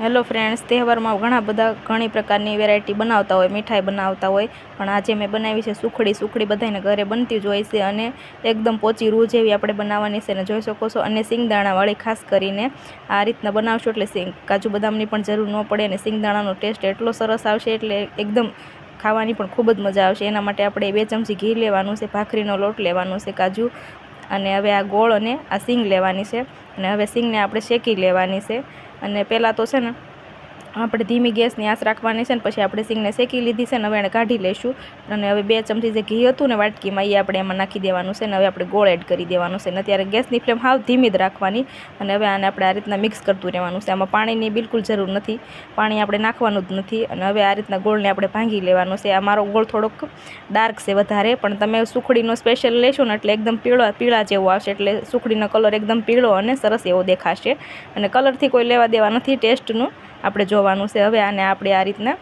Hello friends, તહેવારમાં ઘણા બધા ઘણી પ્રકારની વેરાયટી બનાવતા હોય, મીઠાઈ બનાવતા હોય, પણ આજે મેં બનાવી છે સુખડી. સુખડી બધાને ઘરે બનતી જ હોય છે અને એકદમ પોચી રૂ જેવી આપણે બનાવવાની છે અને જોઈ શકો છો. અને સિંગદાણાવાળી ખાસ કરીને આ રીતના બનાવશો એટલે સિંગ કાજુ બદામની પણ જરૂર ન પડે અને સિંગદાણાનો ટેસ્ટ એટલો સરસ આવશે એટલે એકદમ ખાવાની પણ ખૂબ જ મજા આવશે. એના માટે આપણે બે ચમચી ઘી લેવાનું છે, ભાખરીનો લોટ લેવાનો છે, કાજુ અને હવે આ ગોળ અને આ સિંગ લેવાની છે. અને હવે સિંગને આપણે શેકી લેવાની છે. અને પહેલાં તો છે ને આપણે ધીમી ગેસની આંચ રાખવાની છે ને પછી આપણે સિંગને શેકી લીધી છે ને હવે એને કાઢી લઈશું અને હવે બે ચમચી જે ઘી હતું ને વાટકીમાં એ આપણે એમાં નાખી દેવાનું છે ને હવે આપણે ગોળ એડ કરી દેવાનું છે. ને ત્યારે ગેસની ફ્લેમ હાવ ધીમી જ રાખવાની અને હવે આને આપણે આ રીતના મિક્સ કરતું રહેવાનું છે. આમાં પાણીની બિલકુલ જરૂર નથી. પાણી આપણે નાખવાનું જ નથી અને હવે આ રીતના ગોળને આપણે ભાંગી લેવાનો છે. આ મારો ગોળ થોડોક ડાર્ક છે વધારે, પણ તમે સુખડીનો સ્પેશિયલ લેશો ને એટલે એકદમ પીળો, પીળા જેવો આવશે. એટલે સુખડીનો કલર એકદમ પીળો અને સરસ એવો દેખાશે. અને કલરથી કોઈ લેવા દેવા નથી ટેસ્ટનું આપણે જોવાનું છે હવે આને આપણે આ રીતના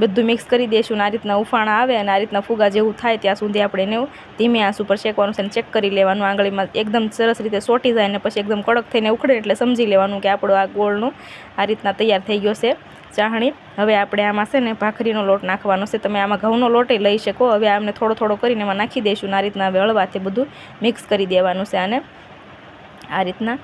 બધું મિક્સ કરી દઈશું અને આ રીતના ઉફાણા આવે અને આ રીતના ફુગા જેવું થાય ત્યાં સુધી આપણે એને ધીમે આંસ ઉપર શેકવાનું છે અને ચેક કરી લેવાનું. આંગળીમાં એકદમ સરસ રીતે સોટી જાય અને પછી એકદમ કડક થઈને ઉખડે એટલે સમજી લેવાનું કે આપણો આ ગોળનું આ રીતના તૈયાર થઈ ગયો છે ચાહણી. હવે આપણે આમાં છે ને ભાખરીનો લોટ નાખવાનો છે. તમે આમાં ઘઉંનો લોટે લઈ શકો. હવે આમને થોડો થોડો કરીને એમાં નાખી દઈશું આ રીતના હવે હળવાથી બધું મિક્સ કરી દેવાનું છે આને. આ રીતના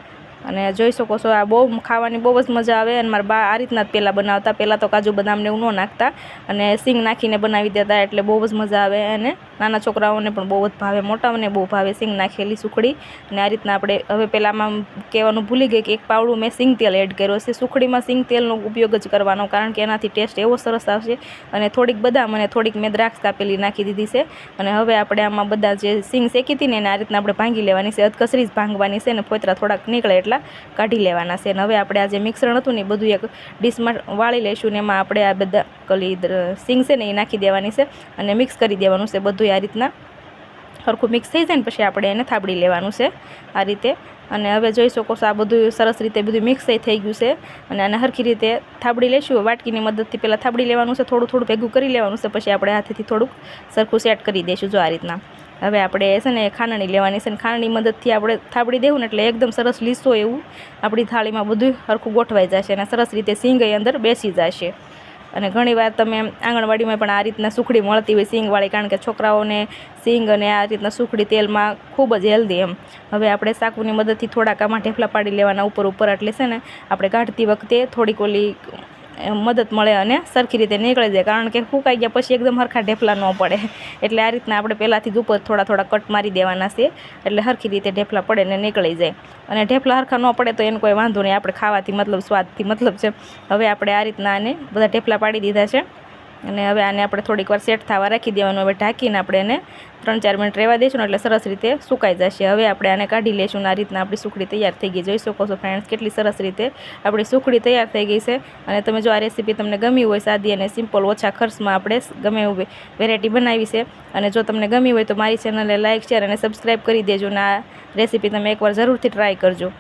અને જોઈ શકો છો, આ બહુ ખાવાની બહુ જ મજા આવે અને મારા બા આ રીતના જ પહેલાં બનાવતા. પહેલાં તો કાજુ બદામને એવું નાખતા અને સિંગ નાખીને બનાવી દેતા એટલે બહુ જ મજા આવે અને નાના છોકરાઓને પણ બહુ જ ભાવે, મોટાઓને બહુ ભાવે સિંગ નાખેલી સુખડી. અને આ રીતના આપણે હવે પહેલાંમાં કહેવાનું ભૂલી ગઈ કે એક પાવડું મેં સિંગ તેલ એડ કર્યો છે. સુખડીમાં સિંગ તેલનો ઉપયોગ જ કરવાનો કારણ કે એનાથી ટેસ્ટ એવો સરસ આવશે અને થોડીક બદામ અને થોડીક મેં દ્રાક્ષ કાપેલી નાખી દીધી છે. અને હવે આપણે આમાં બધા જે સિંગ શેકી હતી ને એને આ રીતના આપણે ભાંગી લેવાની છે. અધકસરી જ ભાંગવાની છે અને ફોતરા થોડાક નીકળે એટલા કાઢી લેવાના છે. અને હવે આપણે આ જે મિશ્રણ હતું ને એ બધું એક ડીશમાં વાળી લઈશું ને એમાં આપણે આ બધા કલી સિંગ છે ને એ નાખી દેવાની છે અને મિક્સ કરી દેવાનું છે બધું આ રીતના. સરખું મિક્સ થઈ જાય ને પછી આપણે એને થાબડી લેવાનું છે આ રીતે. અને હવે જોઈ શકો છો આ બધું સરસ રીતે બધું મિક્સ થઈ ગયું છે. અને આને સરખી રીતે થાબડી લઈશું વાટકીની મદદથી પહેલાં થાબડી લેવાનું છે, થોડું થોડું ભેગું કરી લેવાનું છે, પછી આપણે હાથેથી થોડુંક સરખું સેટ કરી દઈશું જો આ રીતના. હવે આપણે છે ને ખાંડણી લેવાની છે ને ખાંડની મદદથી આપણે થાબડી દેવું ને એટલે એકદમ સરસ લીસો એવું આપણી થાળીમાં બધું સરખું ગોઠવાઈ જશે અને સરસ રીતે સિંગ અંદર બેસી જશે. અને ઘણીવાર તમે આંગણવાડીમાં પણ આ રીતના સુખડી મળતી હોય સિંગવાળી, કારણ કે છોકરાઓને સિંગ અને આ રીતના સુખડી તેલમાં ખૂબ જ હેલ્ધી એમ. હવે આપણે સાકુની મદદથી થોડાક આમાં ઢેફલા પાડી લેવાના ઉપર ઉપર એટલે છે ને, આપણે કાઢતી વખતે થોડીક ઓલી મદદ મળે અને સરખી રીતે નીકળી જાય. કારણ કે ફૂંકાઈ ગયા પછી એકદમ હરખા ઢેફલા ન પડે. એટલે આ રીતના આપણે પહેલાંથી જ ઉપર થોડા થોડા કટ મારી દેવાના છે. એટલે હરખી રીતે ઢેફલા પડે ને નીકળી જાય. અને ઢેફલા હરખા ન પડે તો એને કોઈ વાંધો નહીં. આપણે ખાવાથી મતલબ, સ્વાદથી મતલબ છે. હવે આપણે આ રીતના આને બધા ઢેફલા પાડી દીધા છે. અને હવે આને આપણે થોડીક વાર સેટ થવા રાખી દેવાનું. હવે ઢાંકીને આપણે એને ત્રણ ચાર મિનિટ રહેવા દઈશું એટલે સરસ રીતે સુકાઈ જશે. હવે આપણે આને કાઢી લઈશું આ રીતના આપણી સુખડી તૈયાર થઈ ગઈ. જોઈ શકો છો ફ્રેન્ડ્સ કેટલી સરસ રીતે આપણી સુખડી તૈયાર થઈ ગઈ છે. અને તમે જો આ રેસીપી તમને ગમી હોય, સાદી અને સિમ્પલ ઓછા ખર્ચમાં આપણે ગમે એવું વેરાયટી બનાવી છે. અને જો તમને ગમી હોય તો મારી ચેનલને લાઇક શેર અને સબસ્ક્રાઈબ કરી દેજો અને આ રેસીપી તમે એકવાર જરૂરથી ટ્રાય કરજો.